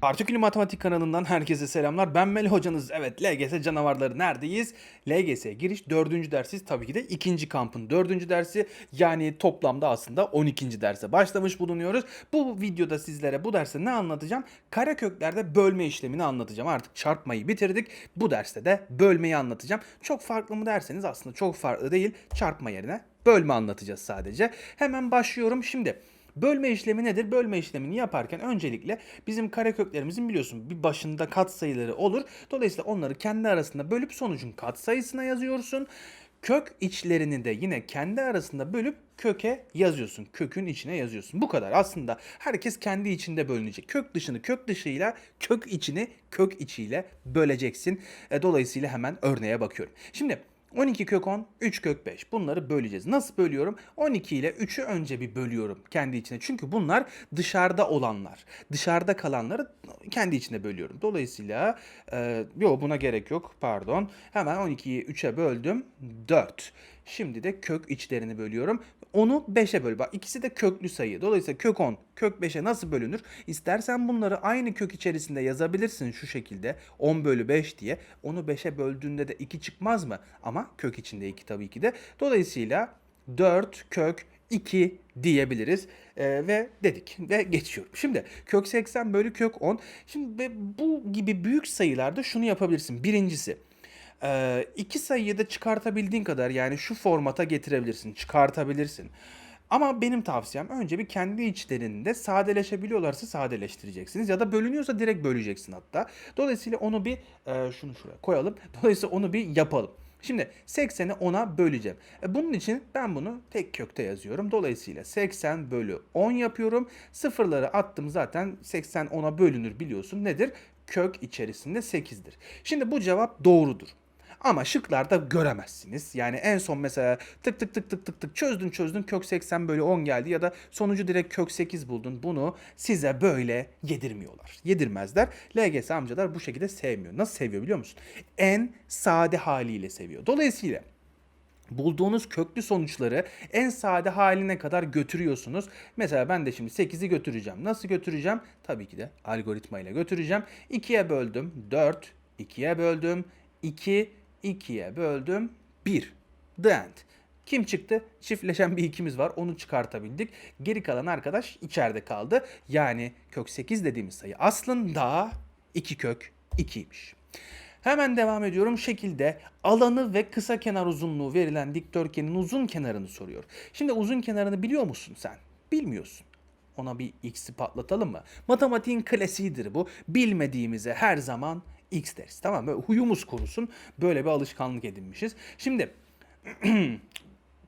Partikülü Matematik kanalından herkese selamlar. Ben Melih hocanız. Evet LGS canavarları neredeyiz? LGS giriş dördüncü dersiz tabii ki de ikinci kampın dördüncü dersi. Yani toplamda aslında 12. derse başlamış bulunuyoruz. Bu videoda sizlere bu derste ne anlatacağım? Kareköklerde bölme işlemini anlatacağım. Artık çarpmayı bitirdik. Bu derste de bölmeyi anlatacağım. Çok farklı mı derseniz aslında çok farklı değil. Çarpma yerine bölme anlatacağız sadece. Hemen başlıyorum. Şimdi Bölme işlemi nedir? Bölme işlemini yaparken öncelikle bizim kareköklerimizin biliyorsun bir başında katsayıları olur. Dolayısıyla onları kendi arasında bölüp sonucun katsayısına yazıyorsun. Kök içlerini de yine kendi arasında bölüp köke yazıyorsun. Kökün içine yazıyorsun. Bu kadar. Aslında herkes kendi içinde bölünecek. Kök dışını kök dışıyla, kök içini kök içiyle böleceksin. E, Dolayısıyla hemen örneğe bakıyorum. Şimdi 12 kök 10, 3 kök 5. Bunları böleceğiz. Nasıl bölüyorum? 12 ile 3'ü önce bir bölüyorum kendi içine. Çünkü bunlar dışarıda olanlar. Dışarıda kalanları kendi içine bölüyorum. Dolayısıyla e, yok buna gerek yok. Pardon. Hemen 12'yi 3'e böldüm. 4. Şimdi de kök içlerini bölüyorum. Onu 5'e böl. Bak ikisi de köklü sayı. Dolayısıyla kök 10, kök 5'e nasıl bölünür? İstersen bunları aynı kök içerisinde yazabilirsin şu şekilde. 10 bölü 5 diye. Onu 5'e böldüğünde de 2 çıkmaz mı? Ama kök içinde 2 tabii ki de. Dolayısıyla 4 kök 2 diyebiliriz Ee, ve dedik ve geçiyorum. Şimdi kök 80 bölü kök 10. Şimdi bu gibi büyük sayılarda şunu yapabilirsin. Birincisi ee, iki sayıyı da çıkartabildiğin kadar yani şu formata getirebilirsin, çıkartabilirsin. Ama benim tavsiyem önce bir kendi içlerinde sadeleşebiliyorlarsa sadeleştireceksiniz ya da bölünüyorsa direkt böleceksin hatta. Dolayısıyla onu bir e, şunu şuraya koyalım. Dolayısıyla onu bir yapalım. Şimdi 80'i 10'a böleceğim. E, bunun için ben bunu tek kökte yazıyorum. Dolayısıyla 80 bölü 10 yapıyorum. Sıfırları attım zaten 80 10'a bölünür biliyorsun. Nedir? Kök içerisinde 8'dir. Şimdi bu cevap doğrudur. Ama şıklarda göremezsiniz. Yani en son mesela tık tık tık tık tık tık çözdün çözdün kök 80 bölü 10 geldi ya da sonucu direkt kök 8 buldun. Bunu size böyle yedirmiyorlar. Yedirmezler. LGS amcalar bu şekilde sevmiyor. Nasıl seviyor biliyor musun? En sade haliyle seviyor. Dolayısıyla bulduğunuz köklü sonuçları en sade haline kadar götürüyorsunuz. Mesela ben de şimdi 8'i götüreceğim. Nasıl götüreceğim? Tabii ki de algoritma ile götüreceğim. 2'ye böldüm 4, 2'ye böldüm 2, 2'ye böldüm 1. The end. Kim çıktı? Çiftleşen bir ikimiz var. Onu çıkartabildik. Geri kalan arkadaş içeride kaldı. Yani kök 8 dediğimiz sayı aslında 2 kök 2'ymiş. Hemen devam ediyorum. Şekilde alanı ve kısa kenar uzunluğu verilen dikdörtgenin uzun kenarını soruyor. Şimdi uzun kenarını biliyor musun sen? Bilmiyorsun. Ona bir x'i patlatalım mı? Matematiğin klasiğidir bu. Bilmediğimize her zaman x deriz. Tamam mı? Böyle huyumuz kurusun. Böyle bir alışkanlık edinmişiz. Şimdi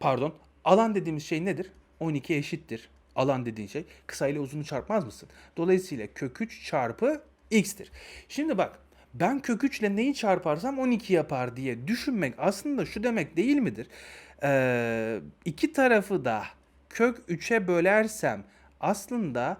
pardon. Alan dediğimiz şey nedir? 12 eşittir. Alan dediğin şey kısa ile uzunu çarpmaz mısın? Dolayısıyla kök 3 çarpı x'tir. Şimdi bak ben kök 3 ile neyi çarparsam 12 yapar diye düşünmek aslında şu demek değil midir? Ee, iki tarafı da kök 3'e bölersem aslında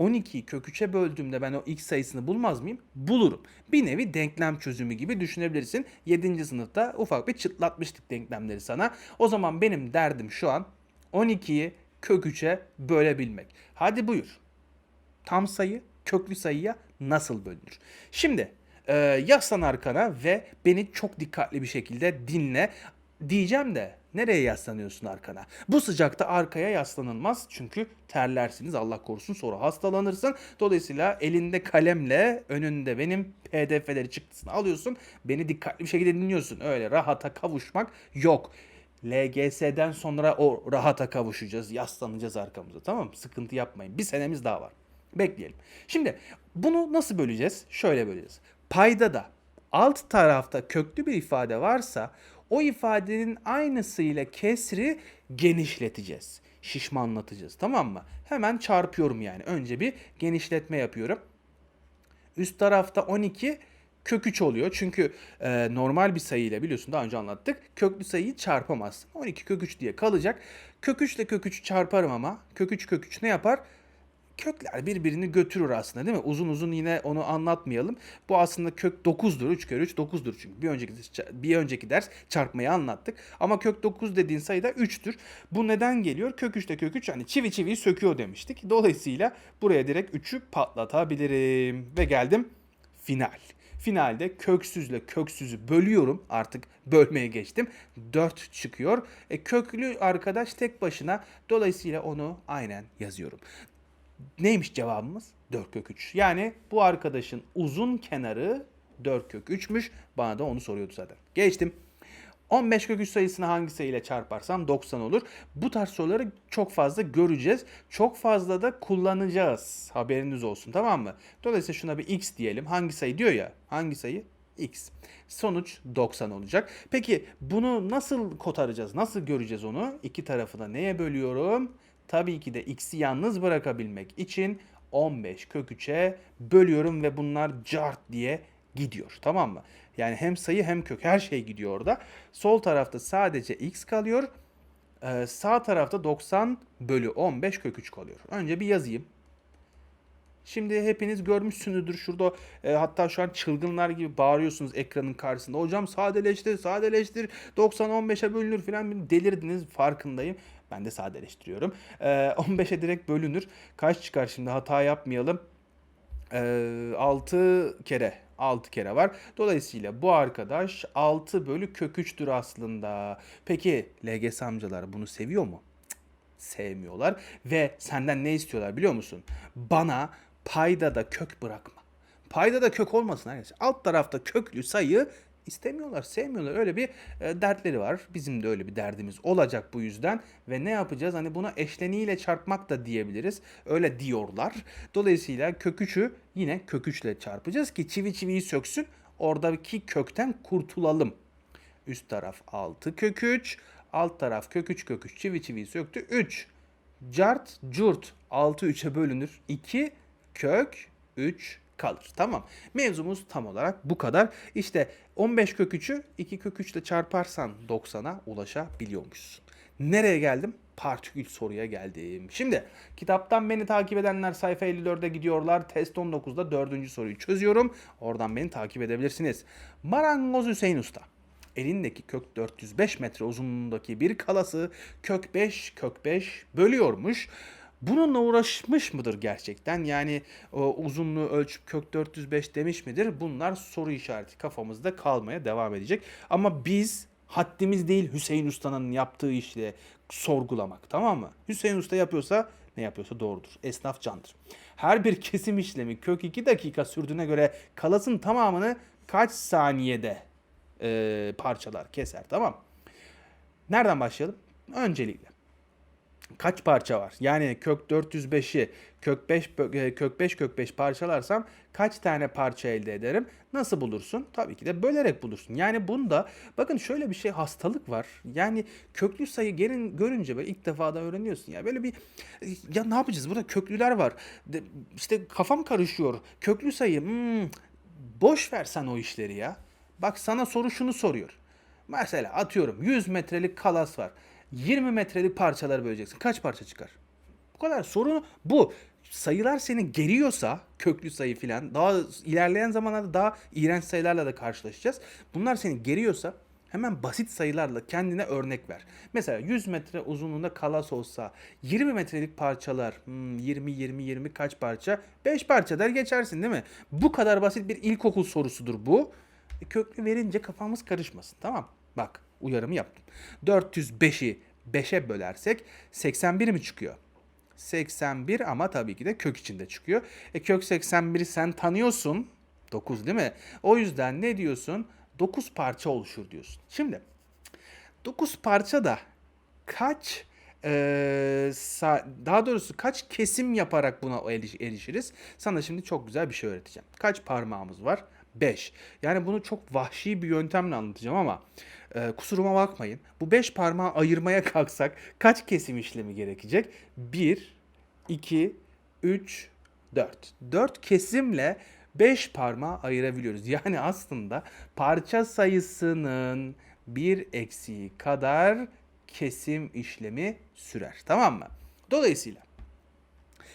12'yi kök 3'e böldüğümde ben o x sayısını bulmaz mıyım? Bulurum. Bir nevi denklem çözümü gibi düşünebilirsin. 7. sınıfta ufak bir çıtlatmıştık denklemleri sana. O zaman benim derdim şu an 12'yi kök 3'e bölebilmek. Hadi buyur. Tam sayı köklü sayıya nasıl bölünür? Şimdi e, yaslan arkana ve beni çok dikkatli bir şekilde dinle. Diyeceğim de nereye yaslanıyorsun arkana? Bu sıcakta arkaya yaslanılmaz çünkü terlersiniz Allah korusun sonra hastalanırsın. Dolayısıyla elinde kalemle önünde benim pdf'leri çıktısını alıyorsun. Beni dikkatli bir şekilde dinliyorsun. Öyle rahata kavuşmak yok. LGS'den sonra o rahata kavuşacağız. Yaslanacağız arkamıza tamam mı? Sıkıntı yapmayın. Bir senemiz daha var. Bekleyelim. Şimdi bunu nasıl böleceğiz? Şöyle böleceğiz. Payda da alt tarafta köklü bir ifade varsa o ifadenin aynısıyla kesri genişleteceğiz. Şişmanlatacağız tamam mı? Hemen çarpıyorum yani. Önce bir genişletme yapıyorum. Üst tarafta 12 kök 3 oluyor. Çünkü e, normal bir sayıyla biliyorsun daha önce anlattık. Köklü sayıyı çarpamazsın. 12 kök 3 diye kalacak. Kök 3 ile kök 3'ü çarparım ama. Kök 3 kök 3 ne yapar? Kökler birbirini götürür aslında değil mi? Uzun uzun yine onu anlatmayalım. Bu aslında kök 9'dur. 3 kere 3 9'dur çünkü. Bir önceki bir önceki ders çarpmayı anlattık. Ama kök 9 dediğin sayı da 3'tür. Bu neden geliyor? Kök 3'te kök 3 hani çivi çiviyi söküyor demiştik. Dolayısıyla buraya direkt 3'ü patlatabilirim. Ve geldim final. Finalde köksüzle köksüzü bölüyorum. Artık bölmeye geçtim. 4 çıkıyor. E, köklü arkadaş tek başına. Dolayısıyla onu aynen yazıyorum. Neymiş cevabımız? 4 kök 3. Yani bu arkadaşın uzun kenarı 4 kök 3'müş. Bana da onu soruyordu zaten. Geçtim. 15 kök 3 sayısını hangi sayıyla çarparsam 90 olur. Bu tarz soruları çok fazla göreceğiz. Çok fazla da kullanacağız. Haberiniz olsun tamam mı? Dolayısıyla şuna bir x diyelim. Hangi sayı diyor ya? Hangi sayı? x. Sonuç 90 olacak. Peki bunu nasıl kotaracağız? Nasıl göreceğiz onu? İki tarafına neye bölüyorum? Tabii ki de x'i yalnız bırakabilmek için 15 kök 3'e bölüyorum ve bunlar cart diye gidiyor. Tamam mı? Yani hem sayı hem kök her şey gidiyor orada. Sol tarafta sadece x kalıyor. Ee, sağ tarafta 90 bölü 15 kök 3 kalıyor. Önce bir yazayım. Şimdi hepiniz görmüşsünüzdür şurada e, hatta şu an çılgınlar gibi bağırıyorsunuz ekranın karşısında. Hocam sadeleştir, sadeleştir, 90 15'e bölünür falan delirdiniz farkındayım. Ben de sadeleştiriyorum. E, 15'e direkt bölünür. Kaç çıkar şimdi hata yapmayalım. E, 6 kere 6 kere var. Dolayısıyla bu arkadaş 6 bölü kök 3'tür aslında. Peki LGS amcalar bunu seviyor mu? Sevmiyorlar. Ve senden ne istiyorlar biliyor musun? Bana payda da kök bırakma. Payda da kök olmasın arkadaşlar. Alt tarafta köklü sayı istemiyorlar, sevmiyorlar. Öyle bir e, dertleri var. Bizim de öyle bir derdimiz olacak bu yüzden. Ve ne yapacağız? Hani buna eşleniğiyle çarpmak da diyebiliriz. Öyle diyorlar. Dolayısıyla kök 3'ü yine kök 3 ile çarpacağız ki çivi çiviyi söksün. Oradaki kökten kurtulalım. Üst taraf 6 kök 3. Alt taraf kök 3 kök 3 çivi çiviyi söktü. 3. Cart curt 6 3'e bölünür. 2 kök 3 kalır. Tamam. Mevzumuz tam olarak bu kadar. İşte 15 kök 3'ü 2 kök 3 ile çarparsan 90'a ulaşabiliyormuşsun. Nereye geldim? Partikül soruya geldim. Şimdi kitaptan beni takip edenler sayfa 54'e gidiyorlar. Test 19'da 4. soruyu çözüyorum. Oradan beni takip edebilirsiniz. Marangoz Hüseyin Usta elindeki kök 405 metre uzunluğundaki bir kalası kök 5 kök 5 bölüyormuş. Bununla uğraşmış mıdır gerçekten? Yani o uzunluğu ölçüp kök 405 demiş midir? Bunlar soru işareti kafamızda kalmaya devam edecek. Ama biz haddimiz değil Hüseyin Usta'nın yaptığı işle sorgulamak tamam mı? Hüseyin Usta yapıyorsa ne yapıyorsa doğrudur. Esnaf candır. Her bir kesim işlemi kök 2 dakika sürdüğüne göre kalasın tamamını kaç saniyede e, parçalar keser tamam Nereden başlayalım? Öncelikle kaç parça var? Yani kök 405'i kök 5 e, kök 5 kök 5 parçalarsam kaç tane parça elde ederim? Nasıl bulursun? Tabii ki de bölerek bulursun. Yani bunda bakın şöyle bir şey hastalık var. Yani köklü sayı gelin görünce böyle ilk defa da öğreniyorsun ya. Böyle bir ya ne yapacağız? Burada köklüler var. De, işte kafam karışıyor. Köklü sayı hmm, boş ver sen o işleri ya. Bak sana soru şunu soruyor. Mesela atıyorum 100 metrelik kalas var. 20 metrelik parçalar böleceksin. Kaç parça çıkar? Bu kadar. Sorun bu. Sayılar seni geriyorsa köklü sayı filan daha ilerleyen zamanlarda daha iğrenç sayılarla da karşılaşacağız. Bunlar seni geriyorsa hemen basit sayılarla kendine örnek ver. Mesela 100 metre uzunluğunda kalas olsa 20 metrelik parçalar hmm, 20 20 20 kaç parça? 5 parça der geçersin değil mi? Bu kadar basit bir ilkokul sorusudur bu. E, köklü verince kafamız karışmasın tamam Bak uyarımı yaptım. 405'i 5'e bölersek 81 mi çıkıyor? 81 ama tabii ki de kök içinde çıkıyor. E kök 81'i sen tanıyorsun. 9 değil mi? O yüzden ne diyorsun? 9 parça oluşur diyorsun. Şimdi 9 parça da kaç e, daha doğrusu kaç kesim yaparak buna erişiriz? Sana şimdi çok güzel bir şey öğreteceğim. Kaç parmağımız var? 5. Yani bunu çok vahşi bir yöntemle anlatacağım ama e, kusuruma bakmayın. Bu 5 parmağı ayırmaya kalksak kaç kesim işlemi gerekecek? 1, 2, 3, 4. 4 kesimle 5 parmağı ayırabiliyoruz. Yani aslında parça sayısının bir eksiği kadar kesim işlemi sürer. Tamam mı? Dolayısıyla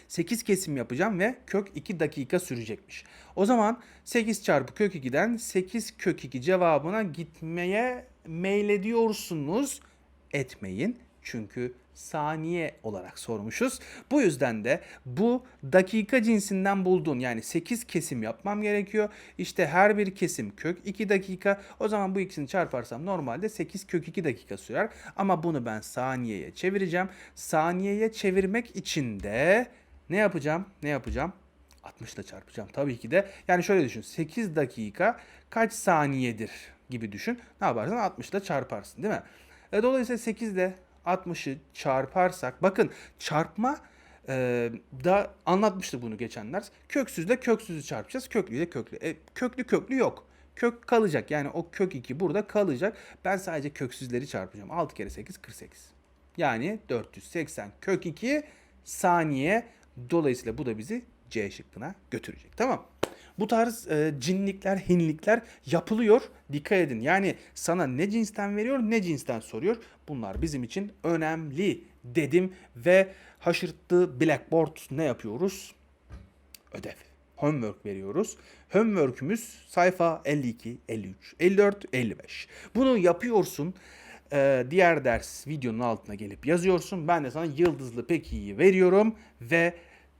8 kesim yapacağım ve kök 2 dakika sürecekmiş. O zaman 8 çarpı kök 2'den 8 kök 2 cevabına gitmeye meylediyorsunuz. Etmeyin çünkü saniye olarak sormuşuz. Bu yüzden de bu dakika cinsinden buldun. Yani 8 kesim yapmam gerekiyor. İşte her bir kesim kök 2 dakika. O zaman bu ikisini çarparsam normalde 8 kök 2 dakika sürer. Ama bunu ben saniyeye çevireceğim. Saniyeye çevirmek için de ne yapacağım? Ne yapacağım? 60 ile çarpacağım tabii ki de. Yani şöyle düşün. 8 dakika kaç saniyedir gibi düşün. Ne yaparsın? 60 ile çarparsın değil mi? E, dolayısıyla 8 ile 60'ı çarparsak bakın çarpma e, da anlatmıştık bunu geçenler. Köksüzle köksüzü çarpacağız. Köklü ile köklü. E, köklü köklü yok. Kök kalacak. Yani o kök 2 burada kalacak. Ben sadece köksüzleri çarpacağım. 6 kere 8 48. Yani 480 kök 2 saniye. Dolayısıyla bu da bizi C şıkkına götürecek. Tamam. Bu tarz e, cinlikler, hinlikler yapılıyor. Dikkat edin. Yani sana ne cinsten veriyor, ne cinsten soruyor. Bunlar bizim için önemli dedim ve haşırttı Blackboard ne yapıyoruz? Ödev. Homework veriyoruz. Homework'ümüz sayfa 52, 53, 54, 55. Bunu yapıyorsun. Ee, diğer ders videonun altına gelip yazıyorsun. Ben de sana yıldızlı pek iyi veriyorum ve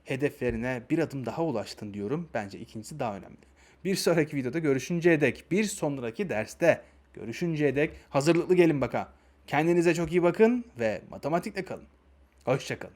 hedeflerine bir adım daha ulaştın diyorum. Bence ikincisi daha önemli. Bir sonraki videoda görüşünceye dek, bir sonraki derste görüşünceye dek hazırlıklı gelin baka. Kendinize çok iyi bakın ve matematikle kalın. Hoşçakalın.